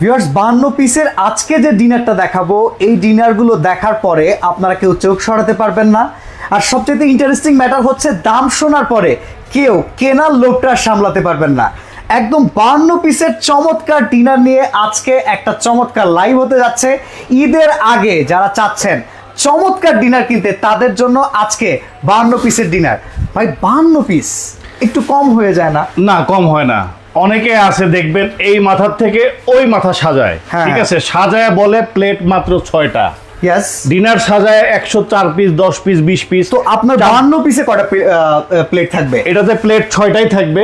Viewers, বান্ন পিসের আজকে যে ডিনারটা দেখাবো, এই ডিনারগুলো দেখার পরে আপনারা কেউ চোখ সরাতে পারবেন না। আর সবচেয়ে ইন্টারেস্টিং ম্যাটার হচ্ছে, দাম শোনার পরে কেউ কেনার লোভটা সামলাতে পারবেন না। একদম বান্ন পিসের চমৎকার ডিনার নিয়ে আজকে একটা চমৎকার লাইভ হতে যাচ্ছে। ঈদের আগে যারা চাচ্ছেন চমৎকার ডিনার কিনতে, তাদের জন্য আজকে বান্ন পিসের ডিনার। ভাই, বান্ন পিস একটু কম হয়ে যায় না? না, কম হয় না। অনেকে আছে দেখবেন এই মাথার থেকে ওই মাথা সাজায়। হ্যাঁ। ঠিক আছে? সাজায় বলে প্লেট মাত্র ছয়টা। ডিনার সাজায় একশো চার পিস দশ পিস বিশ পিস তো আপনার বান্ন পিসে কটা প্লেট থাকবে? এটাতে প্লেট ছয়টাই থাকবে।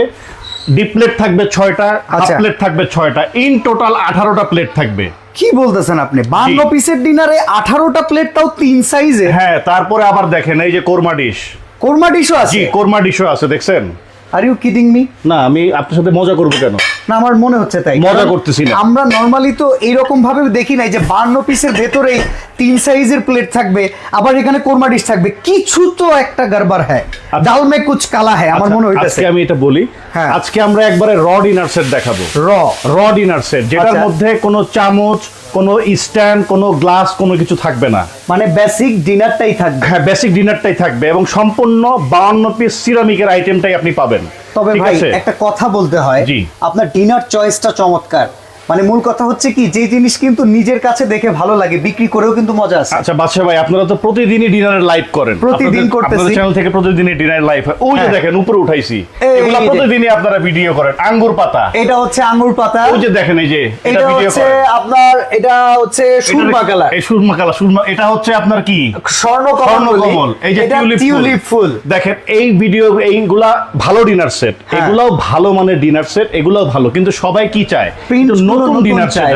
ডিপ প্লেট থাকবে ছয়টা হাফ আচ্ছা। প্লেট থাকবে ছয়টা। ইন টোটাল আঠারোটা প্লেট থাকবে। কি বলতেছেন আপনি? বান্ন। পিসের ডিনারে আঠারোটা প্লেট তাও তিন সাইজে হ্যাঁ তারপরে আবার দেখেন এই যে কোরমা ডিশ কোরমা ডিশও আছে? কোরমা ডিশও আছে দেখছেন? আর ইউ কিডিং মি না আমি আপনার সাথে মজা করব কেন? না আমার মনে হচ্ছে তাই। মজা করতেছি না। আমরা নর্মালি তো এইরকম ভাবে দেখি নাই যে বান্ন পিসের ভেতরেই তিন সাইজের প্লেট থাকবে আবার এখানে কোরমা ডিশ থাকবে। কিছু তো একটা গড়বড় হ্যায় ডাল মে কুচ কালা হ্যায় আমার মনে হইতেছে। আচ্ছা, আজকে আমি এটা বলি। হ্যাঁ। আজকে আমরা একবারে র ডিনার সেট দেখাবো। র র ডিনার সেট যেটার আচ্ছা। মধ্যে কোনো চামচ কোনো স্ট্যান্ড কোনো গ্লাস কোনো কিছু থাকবে না। মানে বেসিক ডিনারটাই থাকবে। হ্যাঁ বেসিক ডিনারটাই থাকবে এবং সম্পূর্ণ বাউন্ন পিস সিরামিকের আইটেমটাই আপনি পাবেন। তবে ভাই একটা কথা বলতে হয়। আপনার ডিনার চয়েসটা চমৎকার। মানে মূল কথা হচ্ছে কি যে জিনিস কিন্তু নিজের কাছে দেখে ভালো লাগে বিক্রি করেও কিন্তু মজা আছে। আচ্ছা বাদশা ভাই আপনারা তো প্রতিদিনই ডিনারের লাইভ করেন। প্রতিদিন করতেছি। চ্যানেল থেকে প্রতিদিনই ডিনার লাইভ হয়। ওই যে হ্যাঁ। দেখেন উপরে উঠাইছি। এগুলা প্রতিদিনই আপনারা ভিডিও করেন। আঙ্গুর পাতা। এটা হচ্ছে আঙ্গুর পাতা। ওই যে দেখেন এই যে এটা হচ্ছে আপনার এটা হচ্ছে সুরমা কালার। এই সুরমা কালার সুরমা এটা হচ্ছে আপনার কি? স্বর্ণকমল। এই যে টিউলিপ ফুল। দেখেন এই ভিডিও এইগুলা ভালো ডিনার সেট হ্যাঁ। এগুলাও ভালো মানের ডিনার সেট এগুলাও ভালো। কিন্তু সবাই কি চায়? কিন্তু নতুন ডিনার সেট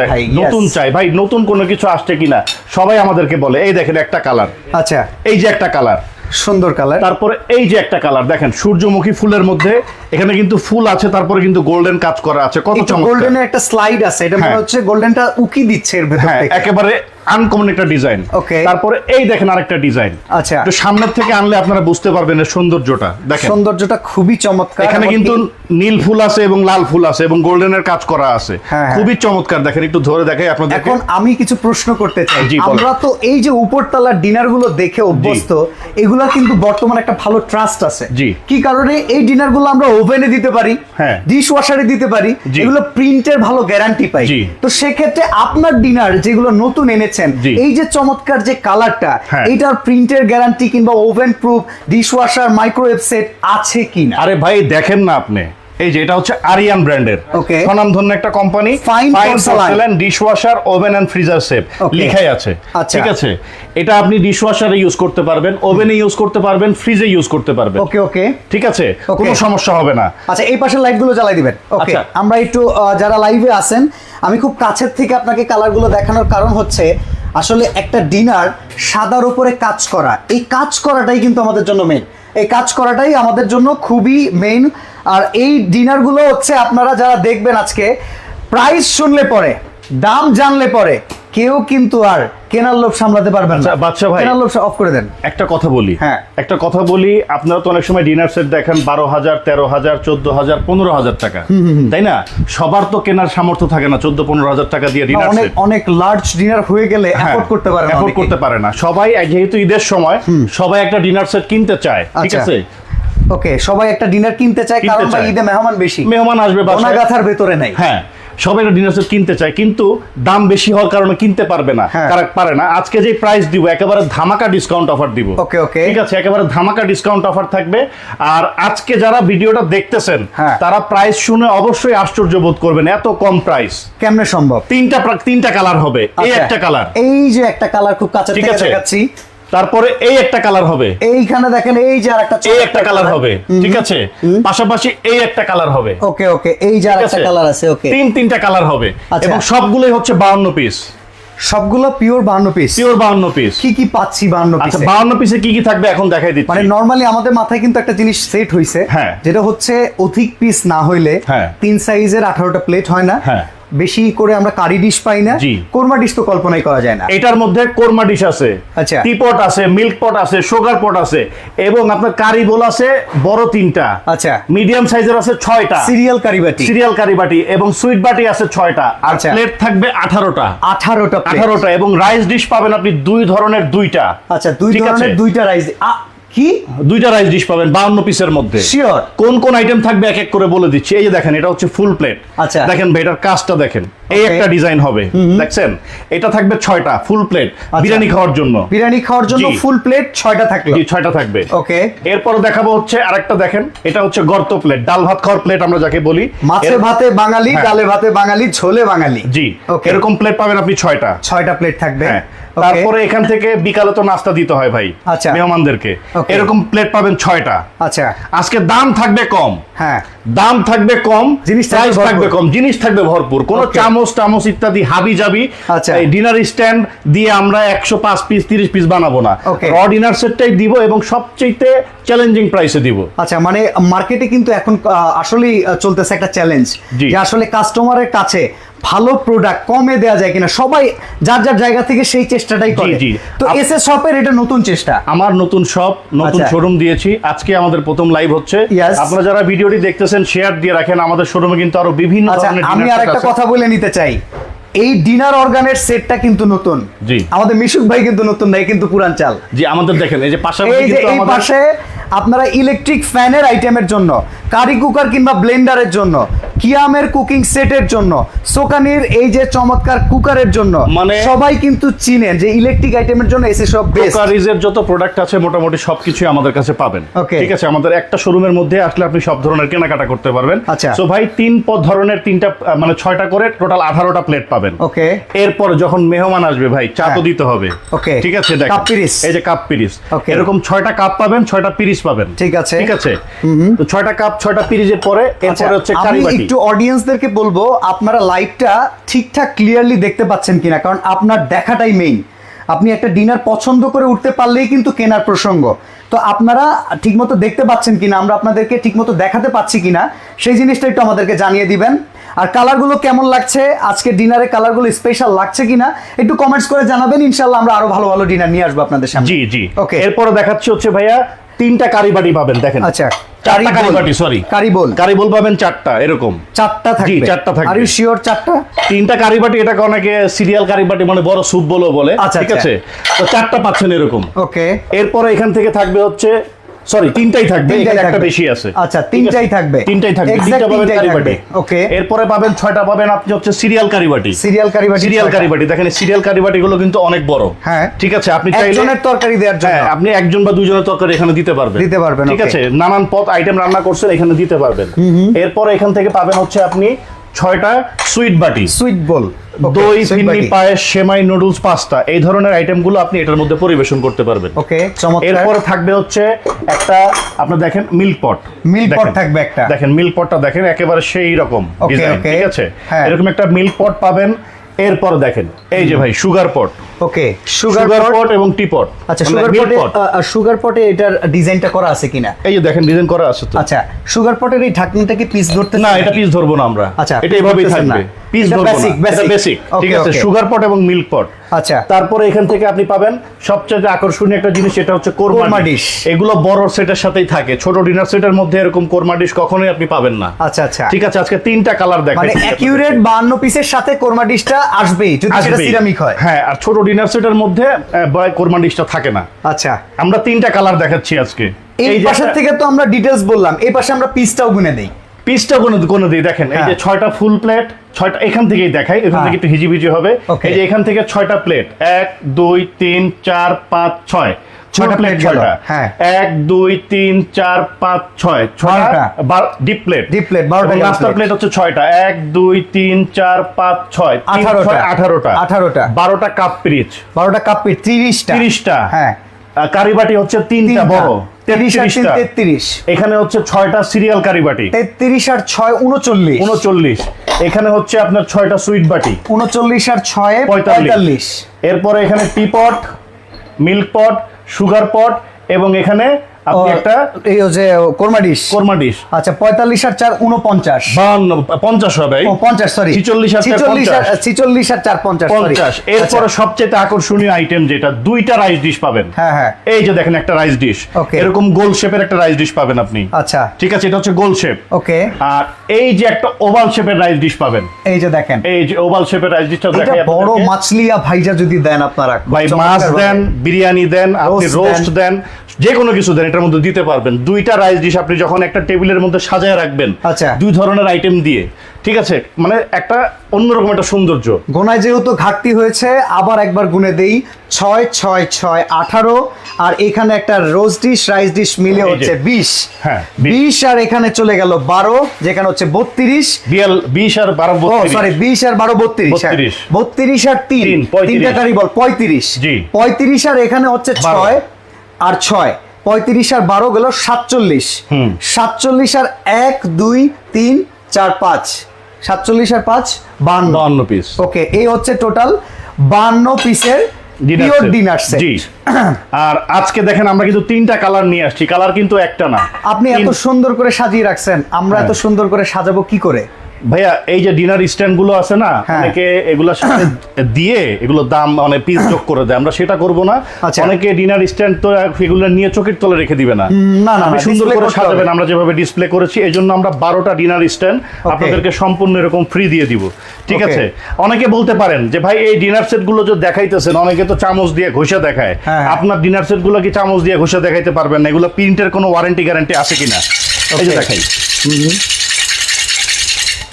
নতুন চাই। ভাই নতুন কোনো কিছু আসছে কিনা? সবাই আমাদেরকে বলে এই দেখেন একটা কালার আচ্ছা। এই যে একটা কালার সুন্দর কালার তারপরে এই যে একটা কালার দেখেন সূর্যমুখী ফুলের মধ্যে এখানে কিন্তু ফুল আছে তারপরে কিন্তু গোল্ডেন কাজ করা আছে। কত চমৎকার। গোল্ডেনের একটা স্লাইড আছে এটা মনে হ্যাঁ। হচ্ছে গোল্ডেনটা উকি দিচ্ছে এর ভেতর হ্যাঁ একেবারে আনকমন একটা ডিজাইন Okay. তারপরে এই দেখেন আরেকটা ডিজাইন আচ্ছা। একটু সামনের থেকে আনলে আপনারা বুঝতে পারবেন এর সৌন্দর্যটা দেখেন সৌন্দর্যটা খুবই চমৎকার এখানে কিন্তু নীল ফুল আছে এবং লাল ফুল আছে এবং গোল্ডেনের কাজ করা আছে হ্যাঁ, হ্যাঁ। খুবই চমৎকার দেখেন একটু ধরে দেখাই আপনাদেরকে এখন আমি কিছু প্রশ্ন করতে চাই আমরা তো এই যে উপরতলার ডিনারগুলো দেখে অভ্যস্ত এগুলা কিন্তু বর্তমানে একটা ভালো ট্রাস্ট আছে জি। কি কারণে এই ডিনারগুলো আমরা ওভেনে দিতে পারি হ্যাঁ। ডিশ ওয়াশারে দিতে পারি। এগুলো প্রিন্টের ভালো গ্যারান্টি পাই। তো সেক্ষেত্রে আপনার ডিনার যেগুলো নতুন এনেছেন জি। এই যে চমৎকার যে কালারটা এটার এইটার প্রিন্টের গ্যারান্টি কিংবা oven proof dishwasher microwave set আছে কিনা? আরে ভাই দেখেন না আপনি। এই যে এটা হচ্ছে আরিয়ান ব্র্যান্ডের Okay. স্বনামধন্য একটা company Fine porcelain. Dishwasher oven and freezer safe. লিখাই আছে। আচ্ছা। ঠিক আছে? এটা আপনি ডিশ ওয়াশারে ইউজ করতে পারবেন ওভেনে ইউজ করতে পারবেন ফ্রিজে ইউজ করতে পারবেন। ওকে ওকে ঠিক আছে? কোনো সমস্যা হবে না। আচ্ছা এই পাশের লাইটগুলো জ্বালাই দিবেন। ওকে আচ্ছা। আমরা একটু যারা লাইভে আছেন আমি খুব কাছের থেকে আপনাকে কালারগুলো দেখানোর কারণ হচ্ছে আসলে একটা ডিনার সাদার উপরে কাজ করা। এই কাজ করাটাই কিন্তু আমাদের জন্য মেন এই কাজ করাটাই আমাদের জন্য খুবই মেইন আর এই ডিনারগুলো হচ্ছে আপনারা যারা দেখবেন আজকে প্রাইস শুনলে পরে দাম জানলে পরে কেউ কিন্তু আর কেনার লোভ সামলাতে পারবেন না। আচ্ছা, বাদশা ভাই। কেনার লোভ অফ করে দেন। একটা কথা বলি। হ্যাঁ। একটা কথা বলি আপনারা তো অনেক সময় ডিনার সেট দেখেন বারো হাজার তেরো হাজার চোদ্দ হাজার পনেরো হাজার টাকা। তাই না? সবার তো কেনার সামর্থ্য থাকে না চোদ্দ পনেরো হাজার টাকা দিয়ে ডিনার অনেক সেট অনেক লার্জ ডিনার হয়ে গেলে অ্যাফোর্ড করতে পারে না অ্যাফোর্ড করতে পারে না। সবাই যেহেতু ঈদের সময় সবাই একটা ডিনার সেট কিনতে চায় ঠিক আচ্ছা। আছে? ওকে সবাই একটা ডিনার কিনতে চায় কারণ ভাই ঈদে মেহমান বেশি। মেহমান আসবে। গাথার ভেতরে নাই। হ্যাঁ সবাই একটা ডিনার সেট কিনতে চায় কিন্তু দাম বেশি হওয়ার কারণে কিনতে পারবে না হ্যাঁ। তারা পারে না। আজকে যে প্রাইস দিব একেবারে ধামাকা ডিসকাউন্ট অফার দিব। Okay, okay. ঠিক আছে একেবারে ধামাকা ডিসকাউন্ট অফার থাকবে। আর আজকে যারা ভিডিওটা দেখতেছেন হ্যাঁ। তারা প্রাইস শুনে অবশ্যই আশ্চর্য বোধ করবেন এত কম প্রাইস কেমনে সম্ভব? তিনটা তিনটা কালার হবে এই আচ্ছা, একটা কালার এই যে একটা কালার খুব কাছে ঠিক থেকে আছে। তারপরে এই একটা কালার হবে। এইখানে দেখেন এই যে আর একটা এই একটা কালার হবে ঠিক আছে? পাশাপাশি এই একটা কালার হবে। ওকে ওকে এই যে আর একটা কালার আছে ওকে। তিন তিনটা কালার হবে। আচ্ছা। এবং সবগুলোই হচ্ছে বাউন্ন পিস সবগুলো পিওর বান্ন পিস পিওর বাউন্ন পিস কি কি পাচ্ছি বান্ন আচ্ছা পিসে বাউন্ন পিসে কি কি থাকবে এখন দেখাই দিচ্ছি। মানে নরমালি আমাদের মাথায় কিন্তু একটা জিনিস সেট হইছে হ্যাঁ। যেটা হচ্ছে অধিক পিস না হইলে হ্যাঁ। তিন সাইজের আঠারোটা প্লেট হয় না। হ্যাঁ। বেশি করে আমরা কারি ডিশ পাই না কোরমা ডিশ তো কল্পনাই করা যায় না। এটার মধ্যে কোরমা ডিশ আছে আচ্ছা। টিপট আছে মিল্ক পট আছে সুগার পট আছে এবং আপনার কারি বোল আছে বড় তিনটা। আচ্ছা। মিডিয়াম সাইজের আছে ছয়টা। সিরিয়াল কারি বাটি। সিরিয়াল কারি বাটি এবং সুইট বাটি আছে ছয়টা। আর আচ্ছা। প্লেট থাকবে আঠারোটা। আঠারোটা। আঠারোটা এবং রাইস ডিশ পাবেন আপনি দুই ধরনের দুইটা। আচ্ছা দুই? ধরনের দুইটা রাইস কি? দুইটা রাইস ডিশ পাবেন বাউন্ন পিসের মধ্যে। শিওর কোন কোন আইটেম থাকবে এক এক করে বলে দিচ্ছি। এই যে দেখেন এটা হচ্ছে ফুল প্লেট আচ্ছা। দেখেন কাজটা দেখেন। এই একটা ডিজাইন হবে দেখছেন? এটা থাকবে ছয়টা ফুল প্লেট বিরিয়ানি খাওয়ার জন্য। বিরিয়ানি খাওয়ার জন্য ফুল প্লেট ছয়টা থাকল। জি ছয়টা থাকবে। ওকে এরপর দেখাবো হচ্ছে আরেকটা দেখেন এটা হচ্ছে গর্ত প্লেট ডাল ভাত খাওয়ার প্লেট আমরা যাকে বলি। মাছে ভাতে বাঙালি হ্যাঁ। ডালে ভাতে বাঙালি ঝোলে বাঙালি। জি। এরকম প্লেট পাবেন আপনি ছয়টা। ছয়টা প্লেট থাকবে। হ্যাঁ। তারপরে এখান থেকে বিকালে তো নাস্তা দিতে হয় ভাই আচ্ছা। মেহমানদেরকে. এরকম প্লেট পাবেন ছয়টা। আচ্ছা। আজকে দাম থাকবে কম। হ্যাঁ। দাম থাকবে কম জিনিস থাকবে। কম জিনিস থাকবে ভরপুর। কোন. চামচ টামচ ইত্যাদি হাবি যাবি আচ্ছা। এই ডিনার স্ট্যান্ড দিয়ে আমরা একশো পাঁচ পিস তিরিশ পিস বানাবো না. র ডিনার সেটটাই দিব এবং সবচেয়ে চ্যালেঞ্জিং প্রাইসে দিব। আচ্ছা মানে মার্কেটে কিন্তু এখন আসলে চলতেছে একটা চ্যালেঞ্জ যে আসলে কাস্টমারের কাছে ভালো প্রোডাক্ট কমে দেওয়া যায় কিনা সবাই যার যার জায়গা থেকে সেই চেষ্টাটাই করে। তো এস এস শপের এটা নতুন চেষ্টা? আমার নতুন শপ নতুন আচ্ছা। শোরুম দিয়েছি। আজকে আমাদের প্রথম লাইভ হচ্ছে। আপনারা যারা ভিডিওটি দেখতেছেন শেয়ার দিয়ে রাখেন। আমাদের শোরুমে কিন্তু আরও বিভিন্ন আচ্ছা আমি আর একটা কথা বলে নিতে চাই। এই ডিনার অর্গানের সেটটা কিন্তু নতুন। জি। আমাদের মিশুক ভাই কিন্তু নতুন নাই কিন্তু পুরান চাল। জি আমাদের দেখেন এই যে পাশাপাশি এই কিন্তু এই আমাদের পাশে আপনারা ইলেকট্রিক ফ্যানের আইটেমের জন্য কারি কুকার কিংবা ব্লেন্ডারের জন্য কিয়ামের কুকিং সেটের জন্য সোকানির এই যে চমৎকার কুকারের জন্য মানে- সবাই কিন্তু চিনেন যে ইলেকট্রিক আইটেমের জন্য এসে সব বেস্ট ক্রোকারিজের যত প্রোডাক্ট আছে মোটামুটি সবকিছু আমাদের কাছে পাবেন। ঠিক আছে আমাদের একটা শোরুমের মধ্যে আসলে আপনি সব ধরনের কেনাকাটা করতে পারবেন। আচ্ছা। সো ভাই তিন পদ ধরনের তিনটা মানে ছয়টা করে টোটাল আঠারোটা প্লেট পাবেন। ওকে এরপর যখন মেহমান আসবে ভাই চা তো হ্যাঁ। দিতে হবে। ওকে ঠিক আছে কাপ পিরিচ। এই যে কাপ Okay. এরকম ছয়টা কাপ পাবেন ছয়টা পিরিস পাবেন। ঠিক আছে। ঠিক আছে? তো ছয়টা কাপ ছয়টা পিরিচের পরে আচ্ছা, এরপরে হচ্ছে আমি একটু অডিয়েন্সদেরকে বলব আপনারা লাইভটা ঠিকঠাক ক্লিয়ারলি দেখতে পাচ্ছেন কিনা কারণ আপনার দেখাটাই মেইন আপনি একটা ডিনার পছন্দ করে উঠতে পারলেই কিন্তু কেনার প্রসঙ্গ। তো আপনারা ঠিকমতো দেখতে পাচ্ছেন কিনা আমরা আপনাদেরকে ঠিকমতো দেখাতে পাচ্ছি কিনা সেই জিনিসটা একটু আমাদেরকে জানিয়ে দিবেন। আর কালারগুলো কেমন লাগছে আজকে ডিনারে কালারগুলো স্পেশাল লাগছে কিনা একটু কমেন্টস করে জানাবেন ইনশাল্লাহ আমরা আরও ভালো ভালো ডিনার নিয়ে আসব আপনাদের সামনে। জি জি। ওকে এরপরে দেখাচ্ছি হচ্ছে ভাইয়া তিনটা কারিবাটি পাবেন দেখেন। আচ্ছা চারটা কারিবাটি সরি কারিবোল কারিবোল পাবেন চারটা এরকম। চারটা থাকবে। চারটা থাকবে। আর ইউ শিওর চারটা? তিনটা কারিবাটি এটাকে অনেকে সিরিয়াল কারিবাটি মানে বড় স্যুপ বলো বলে আচ্ছা, ঠিক আচ্ছা। আছে? তো চারটা পাচ্ছেন এরকম। ওকে এরপরে এখান থেকে থাকবে হচ্ছে সরি তিনটাই থাকবে এখানে একটা বেশি আছে। আচ্ছা, তিনটাই থাকবে। তিনটাই থাকবে। তিনটা পাবেন কারিবাটি। Okay. এরপরে পাবেন ছয়টা পাবেন আপনি হচ্ছে সিরিয়াল কারিবাটি। সিরিয়াল কারিবাটি সিরিয়াল কারিবাটি। দেখেন সিরিয়াল কারিবাটি গুলো কিন্তু অনেক বড়। হ্যাঁ। ঠিক আছে? আপনি চাইলে একজনের তরকারি দেওয়ার জন্য। হ্যাঁ আপনি একজন বা দুজনের তরকারি এখানে দিতে পারবেন। দিতে পারবেন, ঠিক আছে? নানান পদ আইটেম রান্না করছেন এখানে দিতে পারবেন। এরপর এখান থেকে পাবেন হচ্ছে আপনি ছয়টা সুইট বাটি। সুইট বল দই ফিন্নি পায়েস সেমাই নুডলস পাস্তা এই ধরনের আইটেমগুলো আপনি এটার মধ্যে পরিবেশন করতে পারবেন। ওকে এরপর থাকবে হচ্ছে একটা আপনি দেখেন মিল্ক পট মিল্ক পট থাকবে একটা। দেখেন মিল্ক পটটা দেখেন একেবারে সেই রকম ডিজাইন ঠিক আছে? হ্যাঁ। এরকম একটা মিল্ক পট পাবেন। এরপর দেখেন এই যে ভাই সুগার পট ওকে সুগার পট এবং টি পট আচ্ছা সুগার পটে সুগার পটে এটার ডিজাইনটা করা আছে কিনা? এই যে দেখেন ডিজাইন করা আছে তো। আচ্ছা সুগার পটের এই ঢাকনিটা কি পিস ধরতে না এটা পিস ধরবো না আমরা। আচ্ছা, এটা এভাবেই থাকবে। পিস ধরবো না। এটা। বেসিক ঠিক আছে? সুগার পট এবং মিল্ক পট আচ্ছা। তারপরে এখান থেকে আপনি পাবেন সবচেয়ে আকর্ষণীয় একটা জিনিস সেটা হচ্ছে কোরমা ডিশ। এগুলো বড় সেটের সাথেই থাকে। ছোট ডিনার সেটের মধ্যে এরকম কোরমা ডিশ কখনোই আপনি পাবেন না। আচ্ছা আচ্ছা। ঠিক আছে আজকে তিনটা কালার মানে দেখেন অ্যাকিউরেট 52 পিসের সাথে কোরমা ডিশটা আসবেই যদি সেটা সিরামিক হয়। হ্যাঁ আর ছোট ডিনার সেটের মধ্যে কোরমা ডিশটা থাকে না। আচ্ছা। আমরা তিনটা কালার দেখাচ্ছি আজকে। এই পাশের থেকে তো আমরা ডিটেলস বললাম এই পাশে আমরা পিসটাও গুনে দেই। পিসটা কোনো কোনো দিই দেখেন এই যে হ্যাঁ। ছয়টা ফুল প্লেট ছয়টা এখান থেকেই দেখাই এখান হ্যাঁ। থেকে একটু হিজিবিজি হবে। এই যে এখান থেকে ছয়টা প্লেট এক দুই তিন চার পাঁচ ছয়। ছয়টা প্লেট ছয়টা। হ্যাঁ। এক দুই তিন চার পাঁচ ছয়। ছয়টা। ডিপ প্লেট Deep plate, বারোটা নাস্তার প্লেট হচ্ছে ছয়টা। এক দুই তিন চার পাঁচ ছয়। আঠারোটা। আঠারোটা। আঠারোটা। বারোটা কাপ পিরিচ বারোটা কাপ পিস তিরিশটা। তিরিশটা। হ্যাঁ। কারিবাটি হচ্ছে তিনটা। বড়। তেত্রিশ এখানে হচ্ছে ছয়টা সিরিয়াল কারি বাটি। তেত্রিশ আর ছয় উনচল্লিশ। উনচল্লিশ। এখানে হচ্ছে আপনার ছয়টা সুইট বাটি। উনচল্লিশ আর ছয়। পঁয়তাল্লিশ। এরপরে এখানে টি পট মিল্ক পট সুগার পট এবং এখানে আপনি ও, একটা এই যে কোরমা ডিশ। কোরমা ডিশ। আচ্ছা পঁয়তাল্লিশ আর চার উনপঞ্চাশ। বাহান্ন পঞ্চাশ হবে। ও পঞ্চাশ সরি 46 আর চার ছিচল্লিশ আর 50 ছিচল্লিশ আর চার পঞ্চাশ sorry। পঞ্চাশ। আচ্ছা, এরপরে সবচেয়ে আকর্ষণীয় আইটেম যেটা দুইটা রাইস ডিশ পাবেন। হ্যাঁ হ্যাঁ। এই যে দেখেন একটা রাইস ডিশ এরকম গোল শেপের একটা রাইস ডিশ পাবেন আপনি। আচ্ছা। ঠিক আছে এটা হচ্ছে গোল শেপ ওকে আর এই যে একটা ওভাল শেপের রাইস ডিশ পাবেন। এই যে দেখেন। এই যে ওভাল শেপের রাইস ডিশটা দেখাই বড় মাছলিয়া ভাইজা যদি দেন আপনারা ভাই মাছ দেন বিরিয়ানি দেন আপনি রোস্ট দেন। যে কোনো কিছু দেন এটার মধ্যে দিতে পারবেন। দুইটা রাইস ডিশ আপনি যখন একটা টেবিলের মধ্যে সাজায় রাখবেন আচ্ছা। দুই ধরনের আইটেম দিয়ে ঠিক আছে? মানে একটা অন্যরকম একটা সৌন্দর্য। গোনায় যেহেতু ঘাটতি হয়েছে আবার একবার গুনে দেই ছয় ছয় ছয় আঠারো আর এখানে একটা রোজ ডিশ রাইস ডিশ মিলে হচ্ছে বিশ। হ্যাঁ, বিশ। আর এখানে চলে গেল বারো যেখানে হচ্ছে বত্রিশ। বিশ আর বারো। সরি বিশ আর বারো বত্রিশ। হ্যাঁ। 32 বত্রিশ আর তিন। তিন, 35 তিনটা কারি বল পঁয়ত্রিশ। পঁয়ত্রিশ আর এখানে হচ্ছে। ছয় আর ছয়। পঁয়ত্রিশ আর বারো গেল সাতচল্লিশ। সাতচল্লিশ আর এক দুই তিন চার পাঁচ। সাতচল্লিশ আর পাঁচ বান্ন। পিস ওকে এই হচ্ছে টোটাল বান্ন পিসের পিওর ডিনার সেট আর আজকে দেখেন আমরা কিন্তু তিনটা কালার নিয়ে আসছি। কালার কিন্তু একটা না। আপনি এত সুন্দর করে সাজিয়ে রাখছেন। আমরা এত হ্যাঁ। সুন্দর করে সাজাবো কি করে? ভাইয়া এই যে ডিনার স্ট্যান্ডগুলো আছে না হ্যাঁ। অনেকে এগুলোর সাথে দিয়ে এগুলো দাম মানে পিস যোগ করে দেয়। আমরা সেটা করব না। আচ্ছা। অনেকে ডিনার স্ট্যান্ড তো এগুলো নিয়ে চোখের তলে রেখে দিবে না। না, না, সুন্দর করে সাজাবেন আমরা যেভাবে ডিসপ্লে করেছি এই জন্য আমরা বারোটা ডিনার স্ট্যান্ড আপনাদেরকে সম্পূর্ণ এরকম ফ্রি দিয়ে দিব। ঠিক আছে? অনেকে বলতে পারেন যে ভাই এই ডিনার সেটগুলো যে দেখাইতেছেন অনেকে তো চামচ দিয়ে ঘষে দেখায়। হ্যাঁ। আপনার ডিনার সেটগুলো কি চামচ দিয়ে ঘষে দেখাইতে পারবেন না? এগুলো প্রিন্টের কোনো ওয়ারেন্টি গ্যারান্টি আছে কিনা? এই যে দেখাই।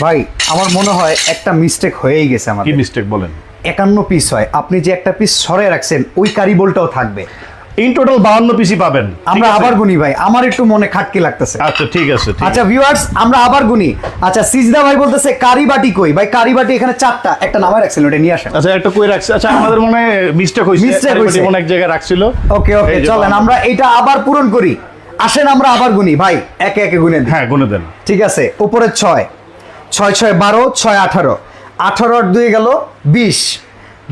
ভাই আমার মনে হয় একটা মিস্টেক হয়েই গেছে আমার কি মিস্টেক বলেন? একান্ন পিস হয়। আপনি যে একটা পিস সরে রাখছেন ওই কারি বলটাও থাকবে। ইন টোটাল বাহান্ন পিসি পাবেন। আমরা আবার গুনি ভাই আমার একটু মনে খাটকি লাগতেছে। আচ্ছা ঠিক আছে আচ্ছা ভিউয়ার্স আমরা আবার গুনি। আচ্ছা সিজদা ভাই বলতেছে কারি বাটি কই? ভাই কারি বাটি এখানে চারটা একটা নামায় রাখছিল ওটা নিয়ে আসেন। আচ্ছা একটা কই রাখছে? আচ্ছা আমাদের মনে মিস্টেক Mistake Mistake হয়েছে। মনে এক জায়গায় রাখছিল? ওকে ওকে চলেন আমরা এটা আবার পূরণ করি। আসেন আমরা আবার গুনি। ভাই একে একে গুনে হ্যাঁ গুনে দেন। ঠিক আছে উপরে ছয়। ছয় ছয় বারো, ছয় আঠারো। আঠারো আর দুই গেল বিশ।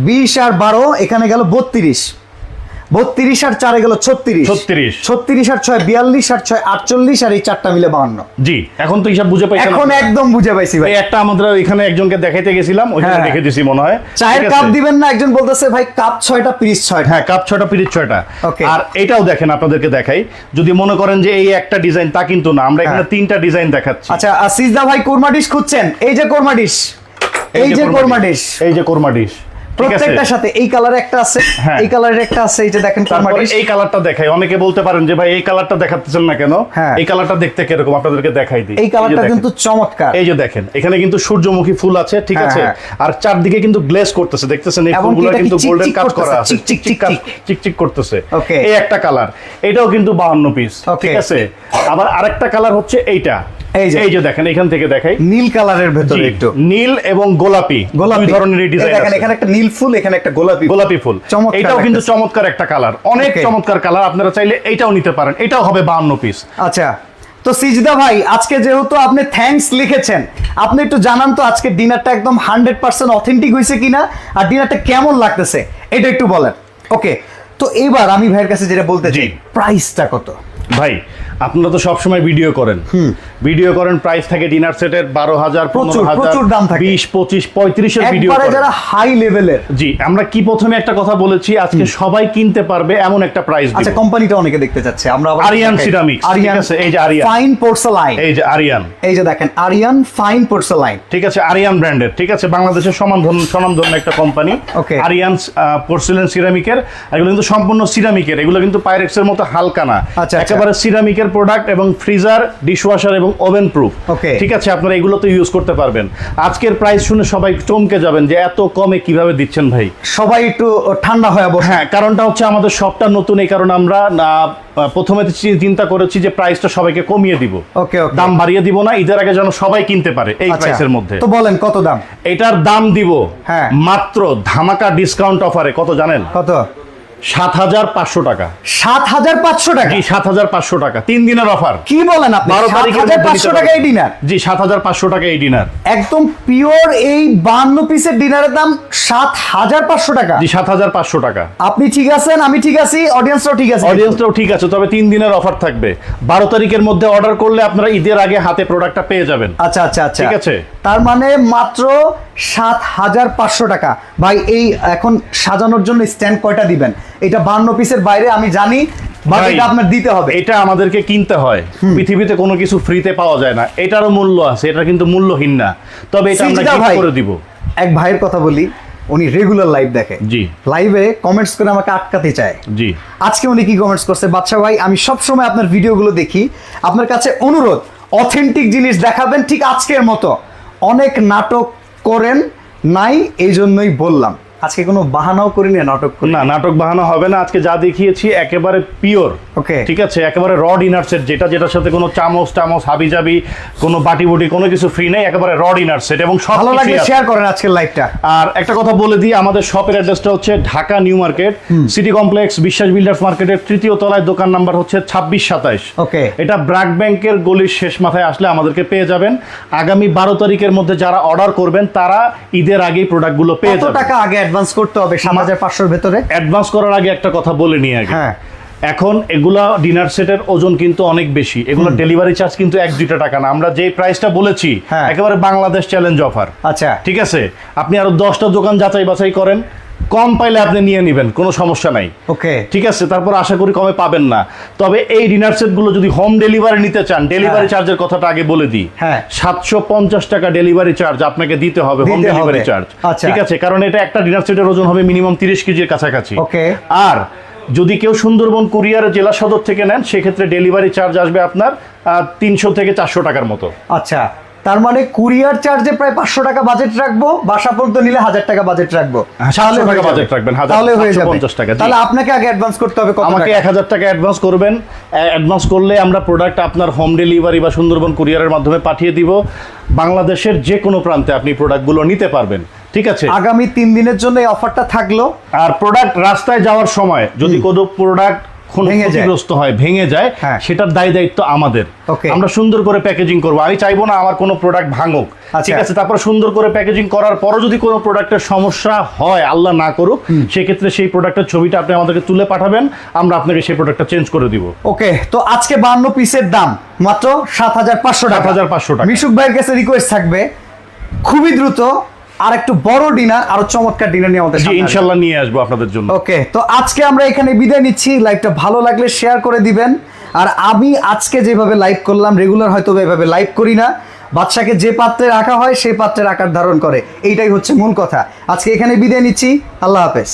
বিশ আর বারো, এখানে গেল বত্রিশ। বত্রিশ আর চারে গেল ছত্রিশ। 36 ছত্রিশ আর ছয় বিয়াল্লিশ আর ছয় আটচল্লিশ আর এই চারটা মিলে বাহান্ন। জি এখন তো হিসাব বুঝে পাইছি এখন একদম বুঝে পাইছি ভাই। একটা আমাদের এখানে একজনকে দেখাইতে গেছিলাম ওইখানে হ্যাঁ। রেখে দিছি মনে হয়। চায়ের কাপ দিবেন না একজন বলতেছে ভাই কাপ ছয়টা পিস ছয়টা। হ্যাঁ কাপ ছয়টা পিরিচ ছয়টা. আর এটাও দেখেন আপনাদেরকে দেখাই। যদি মনে করেন যে এই একটা ডিজাইন তা কিন্তু না। আমরা এখানে হ্যাঁ। তিনটা ডিজাইন দেখাচ্ছি। আচ্ছা সিজদা ভাই কোরমা ডিশ খুঁজছেন। এই যে কোরমা ডিশ। এই যে কোরমা ডিশ। এই যে কোরমা ডিশ। প্রত্যেকটার সাথে এই কালারে একটা আছে হ্যাঁ। এই কালারের একটা আছে এই যে দেখেন তারপরে এই কালারটা দেখাই। অনেকে বলতে পারেন যে ভাই এই কালারটা দেখাচ্ছেন না কেন? হ্যাঁ। এই কালারটা দেখতে কীরকম? আপনাদেরকে দেখাই দিই। এই কালারটা কিন্তু চমৎকার। এই যে দেখেন এখানে কিন্তু সূর্যমুখী ফুল আছে ঠিক হ্যাঁ, আছে। আর চারদিকে কিন্তু গ্লেজ করতেছে দেখতেছেন? এই ফুলগুলো কিন্তু গোল্ডেন কাজ করা আছে। চিকচিক, চিকচিক কাজ চিকচিক। চিকচিক করতেছে. এই একটা কালার এটাও কিন্তু 52 পিস. ঠিক আছে? আবার আরেকটা কালার হচ্ছে এইটা। এই যে। এই যে দেখেন এখান থেকে দেখাই। নীল কালারের ভেতরে একটু। নীল এবং গোলাপি গোলাপি। দুই ধরনের ডিজাইন দেখেন এখানে একটা নীল ফুল এখানে একটা গোলাপি ফুল। গোলাপি ফুল। চমৎকার এটাও কিন্তু চমৎকার একটা কালার। অনেক চমৎকার কালার আপনারা চাইলে এটাও নিতে পারেন। এটাও হবে 52 পিস আচ্ছা তো সিজদা ভাই আজকে যেহেতু আপনি থ্যাঙ্কস লিখেছেন আপনি একটু জানান তো আজকে ডিনারটা একদম হান্ড্রেড পার্সেন্ট অথেন্টিক হয়েছে কিনা আর ডিনারটা কেমন লাগতেছে এটা একটু বলেন। ওকে তো এইবার আমি ভাইয়ের কাছে যেটা বলতে চাই। প্রাইসটা কত? ভাই আপনারা তো সবসময় ভিডিও করেন। ভিডিও করেন প্রাইস থাকে ডিনার সেটের বারো হাজার প্রচুর, পনেরো হাজার প্রচুর দাম থাকে। বিশ পঁচিশ পঁয়ত্রিশের ভিডিও যারা হাই লেভেলের জি আমরা কি প্রথমে একটা কথা বলেছি আজকে সবাই কিনতে পারবে এমন একটা প্রাইস আচ্ছা কোম্পানিটা অনেকে দেখতে চাচ্ছে। আমরা আরিয়ান। Ceramics, আরিয়ান এই যে আরিয়ান। ফাইন পোর্সেলাইন এই যে আরিয়ান এই যে দেখেন আরিয়ান ফাইন পোর্সেলাইন ঠিক আছে আরিয়ান ব্র্যান্ডের ঠিক আছে? বাংলাদেশের সমান ধরন সনাম ধরনের একটা কোম্পানি ওকে আরিয়ান পোর্সিলেন সিরামিকের এগুলো কিন্তু সম্পূর্ণ সিরামিকের এগুলো কিন্তু পাইরেক্সের মতো হালকা না। আচ্ছা, আচ্ছা। একেবারে সিরামিকের প্রোডাক্ট এবং ফ্রিজার ডিশওয়াশার এবং ওভেন প্রুফ Okay. ঠিক আছে আপনারা এগুলো তো ইউজ করতে পারবেন। আজকের প্রাইস শুনে সবাই চমকে যাবেন যে এত কমে কীভাবে দিচ্ছেন ভাই? সবাই একটু ঠান্ডা হয়ে বসে। হ্যাঁ কারণটা হচ্ছে আমাদের সবটা নতুন এই কারণে আমরা না প্রথমে চিন্তা করেছি যে প্রাইসটা সবাইকে কমিয়ে দিব। ওকে ওকে দাম বাড়িয়ে দিব না ঈদের আগে যেন সবাই কিনতে পারে এই আচ্ছা, প্রাইসের মধ্যে। তো বলেন কত দাম? এটার দাম দিব হ্যাঁ। মাত্র ধামাকা ডিসকাউন্ট অফারে কত জানেন? কত? সাত হাজার পাঁচশো টাকা। সাত হাজার পাঁচশো টাকা? সাত হাজার পাঁচশো টাকা। তিন দিনের অফার। কি বলেন আপনি? সাত হাজার পাঁচশো টাকা এই ডিনার? জি সাত হাজার পাঁচশো টাকা এই ডিনার। একদম পিওর এই বান্ন পিসের ডিনারের দাম সাত হাজার পাঁচশো টাকা। জি সাত হাজার পাঁচশো টাকা। আপনি ঠিক আছেন? আমি ঠিক আছি অডিয়েন্সরাও ঠিক আছে। অডিয়েন্সটাও ঠিক আছে তবে তিন দিনের অফার থাকবে। বারো তারিখের মধ্যে অর্ডার করলে আপনারা ঈদের আগে হাতে প্রোডাক্টটা পেয়ে যাবেন। আচ্ছা আচ্ছা আচ্ছা। ঠিক আছে। তার মানে মাত্র সাত হাজার পাঁচশো টাকা। ভাই এই এখন সাজানোর জন্য স্ট্যান্ড কয়টা দিবেন? এটা বান্ন পিসের বাইরে আমি জানি বাট এটা আপনার দিতে হবে। এটা আমাদেরকে কিনতে হয়। পৃথিবীতে কোনো কিছু ফ্রিতে পাওয়া যায় না। এটারও মূল্য আছে এটা কিন্তু মূল্যহীন না। তবে এটা আমরা করে দিব। এক ভাইয়ের কথা বলি উনি রেগুলার লাইভ দেখে। জি। লাইভে কমেন্টস করে আমাকে আটকাতে চায়। জি। আজকে উনি কি কমেন্টস করছে? বাচ্চা ভাই আমি সব সময় আপনার ভিডিওগুলো দেখি। আপনার কাছে অনুরোধ অথেন্টিক জিনিস দেখাবেন ঠিক আজকের মতো। অনেক নাটক করেন নাই এই জন্যই বললাম। আজকে কোনো বাহানাও করিনি নাটক না নাটক বাহানা হবে না। আজকে যা দেখিয়েছি একেবারে পিওর ওকে ঠিক আছে? একেবারে র ডিনার সেট যেটা যেটার সাথে কোনো চামচ টামচ হাবি জাবি কোনো বাটি বুটি কোনো কিছু ফ্রি নেই একেবারে র ডিনার সেট এবং সব ভালো আছে। শেয়ার করেন আজকের লাইভটা আর একটা কথা বলে দিই আমাদের শপের অ্যাড্রেসটা হচ্ছে Dhaka new market city complex Biswas builders মার্কেটের তৃতীয় তলায়। দোকান নাম্বার হচ্ছে ছাব্বিশ সাতাইশ। ওকে এটা ব্র্যাক ব্যাংকের গলির শেষ মাথায় আসলে আমাদেরকে পেয়ে যাবেন। আগামী বারো তারিখের মধ্যে যারা অর্ডার করবেন তারা ঈদের আগেই প্রোডাক্টগুলো পেয়ে যাবেন। টাকা আগে অ্যাডভান্স করতে হবে সাত হাজার পাঁচশোর ভেতরে। অ্যাডভান্স করার আগে একটা কথা বলে নিয়ে আগে। হ্যাঁ। এখন এগুলা ডিনার সেটের ওজন কিন্তু অনেক বেশি। এগুলো ডেলিভারি চার্জ কিন্তু এক দুইটা টাকা না। আমরা যে প্রাইসটা বলেছি হ্যাঁ। একেবারে বাংলাদেশ চ্যালেঞ্জ অফার আচ্ছা। ঠিক আছে? আপনি আরও দশটা দোকান যাচাই বাছাই করেন। কম পাইলে আপনি নিয়ে নেবেন কোনো সমস্যা নাই। ওকে। ঠিক আছে তারপর আশা করি কমে পাবেন না। তবে এই ডিনার সেটগুলো যদি হোম ডেলিভারি নিতে চান ডেলিভারি হ্যাঁ। চার্জের কথাটা আগে বলে দিই। হ্যাঁ। সাতশো পঞ্চাশ টাকা ডেলিভারি চার্জ আপনাকে দিতে হবে হোম ডেলিভারি চার্জ। আচ্ছা। ঠিক আছে কারণ এটা একটা ডিনার সেটের ওজন হবে মিনিমাম তিরিশ কেজির কাছাকাছি। Okay. আর যদি কেউ সুন্দরবন কুরিয়ার জেলা সদর থেকে নেন সেক্ষেত্রে ডেলিভারি চার্জ আসবে আপনার তিনশো থেকে চারশো টাকার মতো। আচ্ছা। তার মানে কুরিয়ার চার্জে প্রায় পাঁচশো টাকা বাজেট রাখব বাসা পর্যন্ত নিলে হাজার টাকা বাজেট রাখব। হ্যাঁ, তাহলে টাকা যাবে। budget রাখবেন, তাহলে হয়ে যাবে। 750 টাকা, তাহলে আপনাকে আগে অ্যাডভান্স করতে হবে আমাকে এক হাজার টাকা অ্যাডভান্স করবেন অ্যাডভান্স করলে আমরা প্রোডাক্ট আপনার হোম ডেলিভারি বা সুন্দরবন কুরিয়ারের মাধ্যমে পাঠিয়ে দিব। বাংলাদেশের যে কোনো প্রান্তে আপনি প্রোডাক্টগুলো নিতে পারবেন ঠিক আছে? আগামী তিন দিনের জন্য এই অফারটা থাকল। আর প্রোডাক্ট রাস্তায় যাওয়ার সময় যদি কোনো প্রোডাক্ট। ক্ষতিগ্রস্ত হয় ভেঙে যায় হ্যাঁ। সেটার দায় দায়িত্ব আমাদের. আমরা সুন্দর করে প্যাকেজিং করব আমি চাইব না আমার কোনো প্রোডাক্ট ভাঙুক আচ্ছা। ঠিক আছে তারপর সুন্দর করে প্যাকেজিং করার পরও যদি কোনো প্রোডাক্টের সমস্যা হয় আল্লাহ না করুক সেক্ষেত্রে সেই প্রোডাক্টের ছবিটা আপনি আমাদেরকে তুলে পাঠাবেন আমরা আপনাকে সেই প্রোডাক্টটা চেঞ্জ করে দিব ওকে তো আজকে বান্ন পিসের দাম মাত্র সাত হাজার পাঁচশো টাকা 7,500 টাকা। মিশুক ভাইয়ের কাছে রিকোয়েস্ট থাকবে খুবই দ্রুত আর একটু বড় ডিনার আরও চমৎকার ডিনার নিয়ে আমাদের। ইনশাল্লাহ নিয়ে আসব আপনাদের জন্য। ওকে তো আজকে আমরা এখানে বিদায় নিচ্ছি। লাইভটা ভালো লাগলে শেয়ার করে দিবেন। আর আমি আজকে যেভাবে লাইভ করলাম রেগুলার হয়তো এভাবে লাইভ করি না। বাচ্চাকে যে পাত্রে রাখা হয় সেই পাত্রের আকার ধারণ করে। এইটাই হচ্ছে মূল কথা। আজকে এখানে বিদায় নিচ্ছি। আল্লাহ হাফেজ।